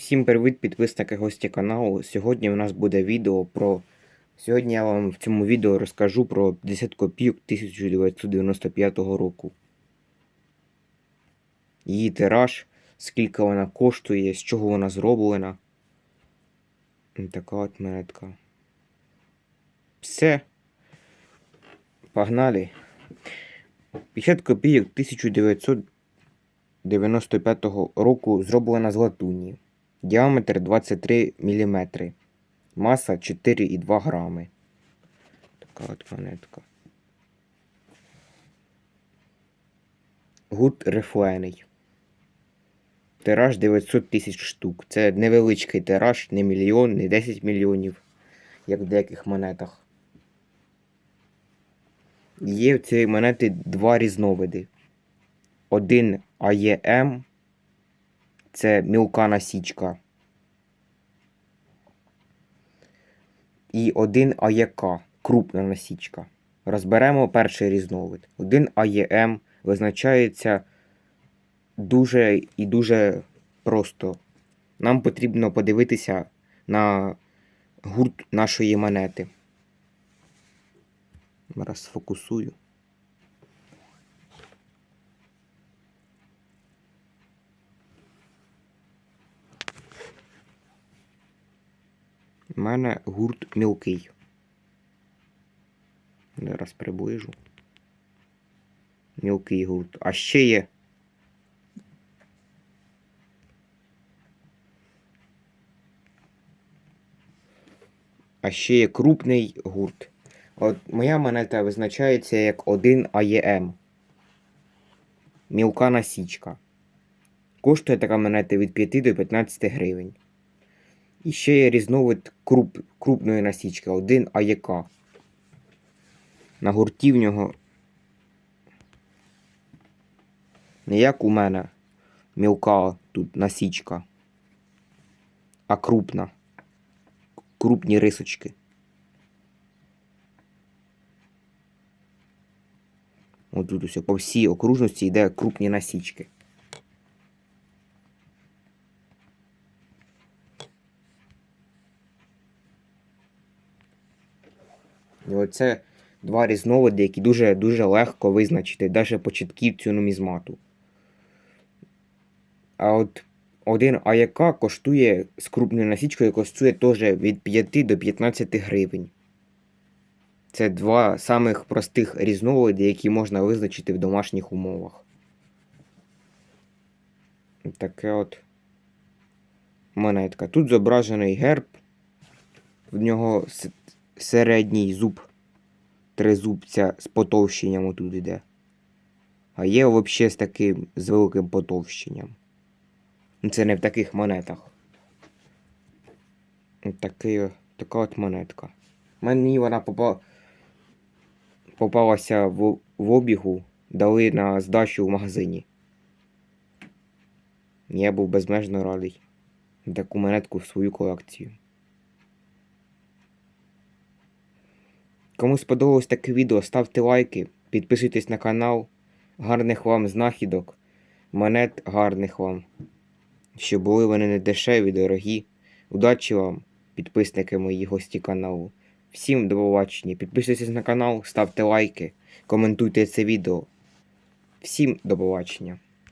Всім привіт, підписники гості каналу. Сьогодні у нас буде відео про. Сьогодні я вам в цьому відео розкажу про 10 копійок 1995 року. Її тираж, скільки вона коштує, з чого вона зроблена. Така от монетка. Все. Погнали. 50 копійок 1995 року зроблена з латуні. Діаметр 23 мм. Маса 4,2 грами. Така от монетка. Гурт рифлений. Тираж 900 тисяч штук. Це невеличкий тираж, не мільйон, не 10 мільйонів, як в деяких монетах. Є в цієї монети два різновиди. Один АЄМ це мілка насічка. І один АЄК крупна насічка. Розберемо перший різновид. Один АЄМ визначається дуже і дуже просто. Нам потрібно подивитися на гурт нашої монети. Зараз сфокусую. У мене гурт мілкий. Зараз приближу. Мілкий гурт. А ще є. А ще є крупний гурт. От моя монета визначається як 1 АЄМ. Мілка насічка. Коштує така монета від 5 до 15 гривень. І ще є різновид круп, крупної насічки 1 АЄК. На гурті в нього. Не як у мене мілка тут насічка, а крупна. Крупні рисочки. От тут усе по всій окружності йде крупні насічки. І оце два різновиди, які дуже дуже легко визначити, навіть початківцю нумізмату. А от один АЯК коштує з крупною насічкою коштує теж від 5 до 15 гривень. Це два самих простих різновиди, які можна визначити в домашніх умовах. Таке от монетка. Тут зображений герб, в нього середній зуб тризубця з потовщенням отут іде. А є взагалі з таким з великим потовщенням. Ну, Це не в таких монетах. Такий, така от монетка. Мені вона попала, попалася в, в обігу, дали на здачу в магазині. Я був безмежно радий. Таку монетку в свою колекцію. Кому сподобалось таке відео, ставте лайки, підписуйтесь на канал. Гарних вам знахідок, монет гарних вам. Щоб були вони не дешеві, дорогі. Удачі вам, підписники мої гості каналу. Всім до побачення. Підписуйтесь на канал, ставте лайки, коментуйте це відео. Всім до побачення.